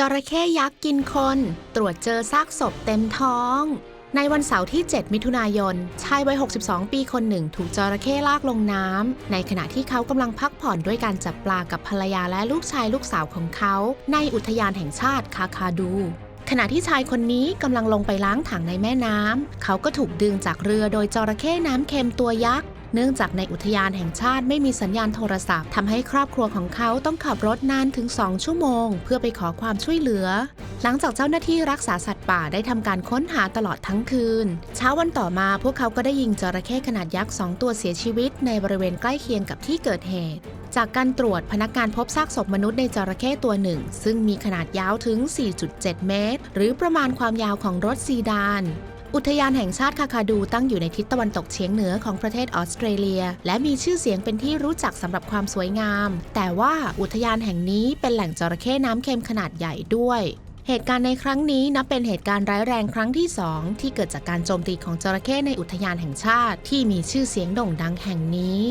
จระเข้ยักษ์กินคน ตรวจเจอซากศพเต็มท้อง ในวันเสาร์ที่ 7 มิถุนายน ชายวัย 62 ปีคนหนึ่ง ถูกจระเข้ลากลงน้ำ ในขณะที่เขากำลังพักผ่อนด้วยการจับปลากับภรรยาและลูกชายลูกสาวของเขา ในอุทยานแห่งชาติคาคาดู ขณะที่ชายคนนี้กำลังลงไปล้างถังในแม่น้ำ เขาก็ถูกดึงจากเรือโดยจระเข้น้ำเค็มตัวยักษ์ เนื่องจากในอุทยานแห่งชาติไม่มีสัญญาณโทรศัพท์ทำให้ครอบครัวของเขาต้องขับรถนานถึง 2 ชั่วโมง เพื่อไปขอความช่วยเหลือ หลังจากเจ้าหน้าที่รักษาสัตว์ป่าได้ทำการค้นหาตลอดทั้งคืน เช้าวันต่อมาพวกเขาก็ได้ยิงจระเข้ขนาดยักษ์ 2 ตัวเสียชีวิตในบริเวณใกล้เคียงกับที่เกิดเหตุ จากการตรวจพนักงานพบซากศพมนุษย์ในจระเข้ตัวหนึ่ง ซึ่งมีขนาดยาวถึง 4.7 เมตร หรือประมาณความยาวของรถซีดานอุทยานแห่งชาติคาคาดูตั้งอยู่ในทิศตะวันตกเฉียงเหนือของประเทศออสเตรเลีย และมีชื่อเสียงเป็นที่รู้จักสำหรับความสวยงาม แต่ว่าอุทยานแห่งนี้เป็นแหล่งจระเข้น้ำเค็มขนาดใหญ่ด้วย เหตุการณ์ในครั้งนี้นับเป็นเหตุการณ์ร้ายแรงครั้งที่ 2 ที่เกิดจากการโจมตีของจระเข้ในอุทยานแห่งชาติที่มีชื่อเสียงโด่งดังแห่งนี้